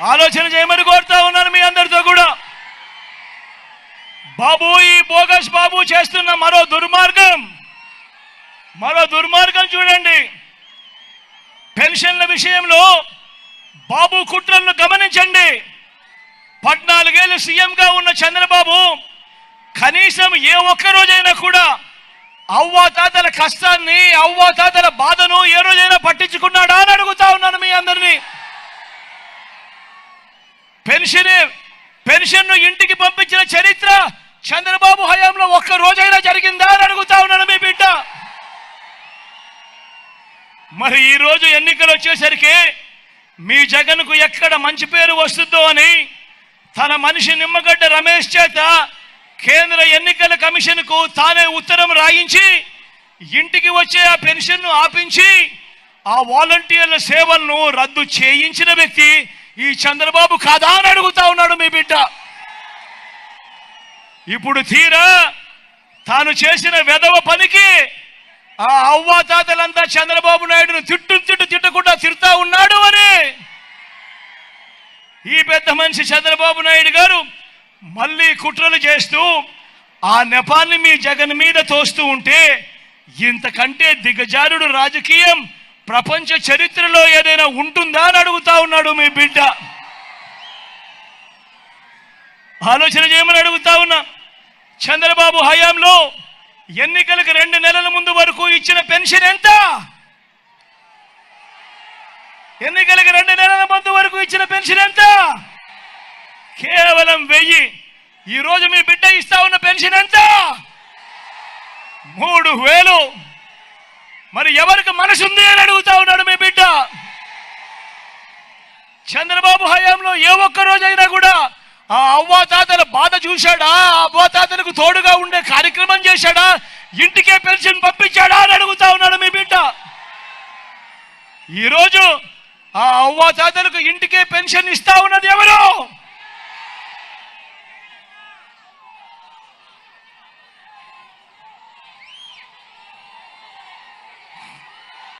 ఆలోచన చేయమని కోరుతా ఉన్నాను మీ అందరితో కూడా. బాబు ఈ బోగస్ బాబు చేస్తున్న మరో దుర్మార్గం. మరో దుర్మార్గం చూడండి. పెన్షన్ల విషయంలో బాబు కుట్రలను గమనించండి. పద్నాలుగేళ్ళు సీఎంగా ఉన్న చంద్రబాబు కనీసం ఏ ఒక్క రోజైనా కూడా అవ్వాతాతల కష్టాన్ని అవ్వాతాతల బాధను ఏ రోజైనా పట్టించుకున్నాడా అని అడుగుతా ఉన్నాను మీ అందరినీ పెన్షన్ పెన్షన్ను ఇంటికి పంపించిన చరిత్ర చంద్రబాబు హయాంలో ఒక్క రోజైనా జరిగిందా అని అడుగుతా ఉన్నాను మీ బిడ్డ. మరి ఈ రోజు ఎన్నికలు వచ్చేసరికి మీ జగన్కు ఎక్కడ మంచి పేరు వస్తుందో అని తన మనిషి నిమ్మగడ్డ రమేష్ చేత కేంద్ర ఎన్నికల కమిషన్కు తానే ఉత్తరం రాయించి ఇంటికి వచ్చే ఆ పెన్షన్ను ఆపించి ఆ వాలంటీర్ల సేవలను రద్దు చేయించిన వ్యక్తి ఈ చంద్రబాబు కాదా అని అడుగుతా ఉన్నాడు మీ బిడ్డ. ఇప్పుడు తీరా తాను చేసిన వెధవ పనికి ఆ అవ్వా తాతలంతా చంద్రబాబు నాయుడును తిట్టు తిట్టు తిట్టకుండా తిడతా ఉన్నాడు అని ఈ పెద్ద మనిషి చంద్రబాబు నాయుడు గారు మళ్ళీ కుట్రలు చేస్తూ ఆ నెపాన్ని మీ జగన్ మీద తోస్తూ ఉంటే ఇంతకంటే దిగజారుడు రాజకీయం ప్రపంచ చరిత్రలో ఏదైనా ఉంటుందా అని అడుగుతా ఉన్నాడు మీ బిడ్డ. ఆలోచన చేయమని అడుగుతా ఉన్నా. చంద్రబాబు హయాంలో ఎన్నికలకు రెండు నెలల ముందు వరకు ఇచ్చిన పెన్షన్ ఎంత? ఎన్నికలకు రెండు నెలల ముందు వరకు ఇచ్చిన పెన్షన్ ఎంత? కేవలం వెయ్యి. ఈరోజు మీ బిడ్డ ఇస్తా ఉన్న పెన్షన్ ఎంత? మూడు వేలు. మరి ఎవరికి మనసు ఉంది అని అడుగుతా ఉన్నాడు మీ బిడ్డ? చంద్రబాబు హయాంలో ఏ ఒక్క రోజైనా కూడా ఆ అవ్వాతాతల బాధ చూశాడా? ఆ అవ్వాతాతలకు తోడుగా ఉండే కార్యక్రమం చేశాడా? ఇంటికే పెన్షన్ పంపించాడా అని అడుగుతా ఉన్నాడు మీ బిడ్డ. ఈరోజు ఆ అవ్వాతాతలకు ఇంటికే పెన్షన్ ఇస్తా ఉన్నది ఎవరు?